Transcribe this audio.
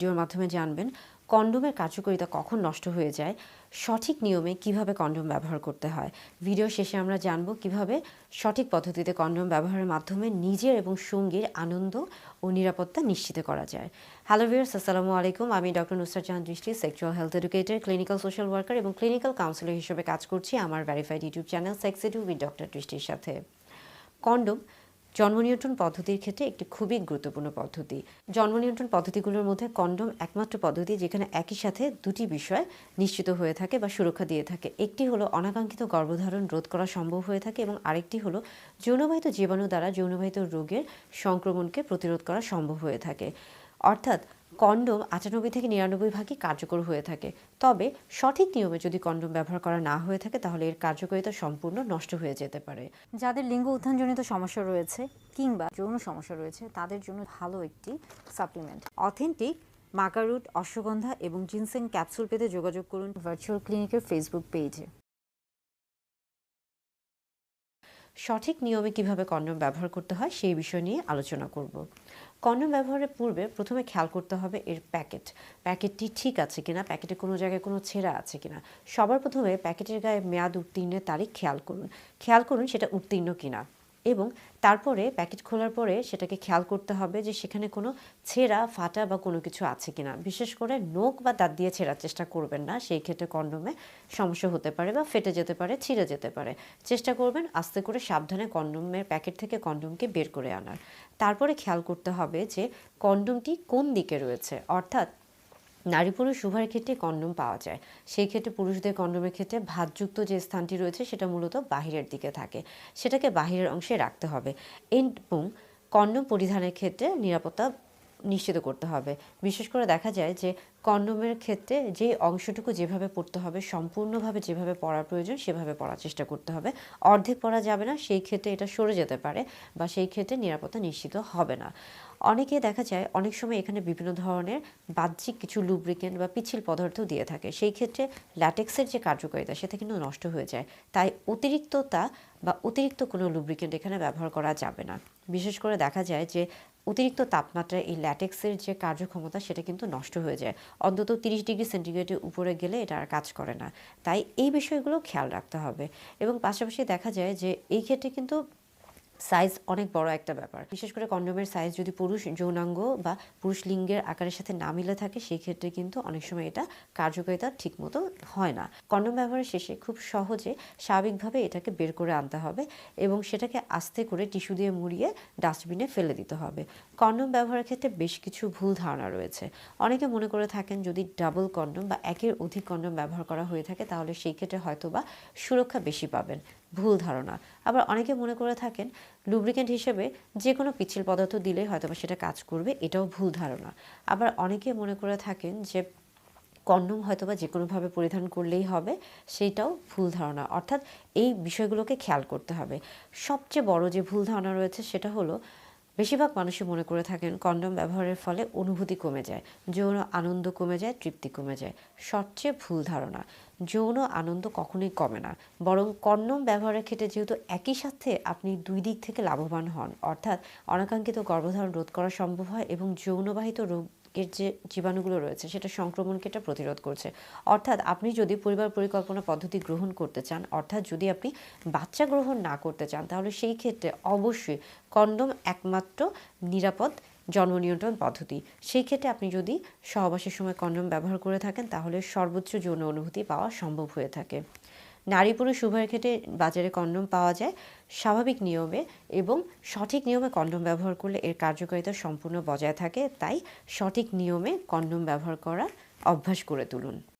ভিডিওর মাধ্যমে জানবেন, কন্ডোমের কার্যকারিতা কখন নষ্ট হয়ে যায়, সঠিক নিয়মে কীভাবে কন্ডোম ব্যবহার করতে হয়। ভিডিও শেষে আমরা জানব কীভাবে সঠিক পদ্ধতিতে কন্ডোম ব্যবহারের মাধ্যমে নিজের এবং সঙ্গীর আনন্দ ও নিরাপত্তা নিশ্চিত করা যায়। হ্যালো ভিউয়ার্স আসসালামু আলাইকুম। আমি doctor Nusrat Jahan Drishti sexual health educator clinical social worker এবং ক্লিনিক্যাল কাউন্সিলর হিসেবে কাজ করছি আমার verified YouTube channel sex edu with doctor দৃষ্টির সাথে। কন্ডোম জন্ম নিয়ন্ত্রণ পদ্ধতির ক্ষেত্রে একটি খুবই গুরুত্বপূর্ণ পদ্ধতি। জন্ম নিয়ন্ত্রণ পদ্ধতিগুলোর মধ্যে কন্ডম একমাত্র পদ্ধতি যেখানে একই সাথে দুটি বিষয় নিশ্চিত হয়ে থাকে বা সুরক্ষা দিয়ে থাকে। একটি হলো অনাকাঙ্ক্ষিত গর্ভধারণ রোধ করা সম্ভব হয়ে থাকে এবং আরেকটি হলো যৌনবাহিত জীবাণু দ্বারা যৌনবাহিত রোগের সংক্রমণকে প্রতিরোধ করা সম্ভব হয়ে থাকে। অর্থাৎ কন্ডোম আটানব্বই থেকে নিরানব্বই ভাগই কার্যকর হয়ে থাকে। তবে সঠিক নিয়মে যদি কন্ডোম ব্যবহার করা না হয়ে থাকে তাহলে এর কার্যকারিতা সম্পূর্ণ নষ্ট হয়ে যেতে পারে। যাদের লিঙ্গ উত্থানজনিত সমস্যা রয়েছে কিংবা যৌন সমস্যা রয়েছে তাদের জন্য ভালো একটি সাপ্লিমেন্ট অথেন্টিক মাকারুট অশ্বগন্ধা এবং জিনসেং ক্যাপসুল পেতে যোগাযোগ করুন ভার্চুয়াল ক্লিনিকের ফেসবুক পেজে সঠিক নিয়মে কীভাবে কন্ডোম ব্যবহার করতে হয় সেই বিষয় নিয়ে আলোচনা করব। কন্ডোম ব্যবহারের পূর্বে প্রথমে খেয়াল করতে হবে এর প্যাকেট। প্যাকেটটি ঠিক আছে কিনা, প্যাকেটে কোনো জায়গায় কোনো ছেঁড়া আছে কিনা। সবার প্রথমে প্যাকেটের গায়ে মেয়াদ উত্তীর্ণের তারিখ খেয়াল করুন। খেয়াল করুন সেটা উত্তীর্ণ কিনা। এবং তারপরে প্যাকেট খোলার পরে সেটাকে খেয়াল করতে হবে যে সেখানে কোনো ছেঁড়া, ফাটা বা কোনো কিছু আছে কিনা। বিশেষ করে নোক বা দাঁত দিয়ে ছেঁড়ার চেষ্টা করবেন না। সেই ক্ষেত্রে কন্ডোমে সমস্যা হতে পারে বা ফেটে যেতে পারে, ছিঁড়ে যেতে পারে। চেষ্টা করবেন আস্তে করে সাবধানে কন্ডোমের প্যাকেট থেকে কন্ডোমকে বের করে আনার। তারপরে খেয়াল করতে হবে যে কন্ডোমটি কোন দিকে রয়েছে, অর্থাৎ নারী পুরুষ উভয়ের ক্ষেত্রে কন্ডম পাওয়া যায়। সেই ক্ষেত্রে পুরুষদের কন্ডমের ক্ষেত্রে ভাতযুক্ত যে স্থানটি রয়েছে, সেটা মূলত বাহিরের দিকে থাকে। সেটাকে বাহিরের অংশে রাখতে হবে। এবং কন্ডম পরিধানের ক্ষেত্রে নিরাপত্তা নিশ্চিত করতে হবে। বিশেষ করে দেখা যায় যে কন্ডোমের ক্ষেত্রে যে অংশটুকু যেভাবে পড়তে হবে, সম্পূর্ণভাবে যেভাবে পড়ার প্রয়োজন সেভাবে পড়ার চেষ্টা করতে হবে। অর্ধেক পড়া যাবে না, সেই ক্ষেত্রে এটা সরে যেতে পারে বা সেই ক্ষেত্রে নিরাপত্তা নিশ্চিত হবে না। অনেকে দেখা যায় অনেক সময় এখানে বিভিন্ন ধরনের বাহ্যিক কিছু লুব্রিকেন্ট বা পিছিল পদার্থ দিয়ে থাকে। সেই ক্ষেত্রে ল্যাটেক্সের যে কার্যকারিতা সেটা কিন্তু নষ্ট হয়ে যায়। তাই অতিরিক্ততা বা অতিরিক্ত কোনো লুব্রিকেন্ট এখানে ব্যবহার করা যাবে না। বিশেষ করে দেখা যায় যে অতিরিক্ত তাপমাত্রায় এই ল্যাটেক্সের যে কার্যক্ষমতা, সেটা কিন্তু নষ্ট হয়ে যায়। অন্তত তিরিশ ডিগ্রি সেন্টিগ্রেডের উপরে গেলে এটা আর কাজ করে না। তাই এই বিষয়গুলো খেয়াল রাখতে হবে। এবং পাশাপাশি দেখা যায় যে এই ক্ষেত্রে কিন্তু সাইজ অনেক বড় একটা ব্যাপার। বিশেষ করে কন্ডোমের সাইজ যদি পুরুষ যৌনাঙ্গ বা পুরুষ লিঙ্গের আকারের সাথে না মিলে থাকে সেই ক্ষেত্রে কিন্তু অনেক সময় এটা কার্যকারিতা ঠিকমতো হয় না। কন্ডোম ব্যবহারের শেষে খুব সহজে স্বাভাবিকভাবে এটাকে বের করে আনতে হবে এবং সেটাকে আস্তে করে টিস্যু দিয়ে মুড়িয়ে ডাস্টবিনে ফেলে দিতে হবে। কন্ডোম ব্যবহারের ক্ষেত্রে বেশ কিছু ভুল ধারণা রয়েছে। অনেকে মনে করে থাকেন যদি ডাবল কন্ডোম বা একের অধিক কন্ডোম ব্যবহার করা হয়ে থাকে, তাহলে সেই ক্ষেত্রে হয়তো বা সুরক্ষা বেশি পাবেন। ভুল ধারণা। আবার অনেকে মনে করে থাকেন লুব্রিকেন্ট হিসেবে যে কোনো পিছিল পদার্থ দিলে হয়তো বা সেটা কাজ করবে, এটাও ভুল ধারণা। আবার অনেকে মনে করে থাকেন যে, কন্ডম হয়তো বা যে কোনোভাবে পরিধান করলেই হবে সেইটাও ভুল ধারণা। অর্থাৎ এই বিষয়গুলোকে খেয়াল করতে হবে। সবচেয়ে বড় যে ভুল ধারণা রয়েছে সেটা হলো বেশিরভাগ মানুষই মনে করে থাকেন কন্ডম ব্যবহারের ফলে অনুভূতি কমে যায়, যৌন আনন্দ কমে যায়, তৃপ্তি কমে যায়। সবচেয়ে ভুল ধারণা, যৌন আনন্দ কখনোই কমে না। বরং কন্ডম ব্যবহারের ক্ষেত্রে যেহেতু একই সাথে আপনি দুই দিক থেকে লাভবান হন, অর্থাৎ অনাকাঙ্ক্ষিত গর্ভধারণ রোধ করা সম্ভব হয় এবং যৌনবাহিত রোগ এর যে জীবাণুগুলো রয়েছে, সেটা সংক্রমণকে এটা প্রতিরোধ করছে। অর্থাৎ আপনি যদি পরিবার পরিকল্পনা পদ্ধতি গ্রহণ করতে চান, অর্থাৎ যদি আপনি বাচ্চা গ্রহণ না করতে চান, তাহলে সেই ক্ষেত্রে অবশ্যই কন্ডোম একমাত্র নিরাপদ জন্ম নিয়ন্ত্রণ পদ্ধতি। সেই ক্ষেত্রে আপনি যদি সহবাসের সময় কন্ডোম ব্যবহার করে থাকেন, তাহলে সর্বোচ্চ যৌন অনুভূতি পাওয়া সম্ভব হয়ে থাকে। নারী পুরুষ উভয়ের ক্ষেত্রে বাজারে কন্ডম পাওয়া যায় স্বাভাবিক নিয়মে এবং সঠিক নিয়মে কন্ডম ব্যবহার করলে এর কার্যকারিতা সম্পূর্ণ বজায় থাকে। তাই সঠিক নিয়মে কন্ডম ব্যবহার করা অভ্যাস করে তুলুন।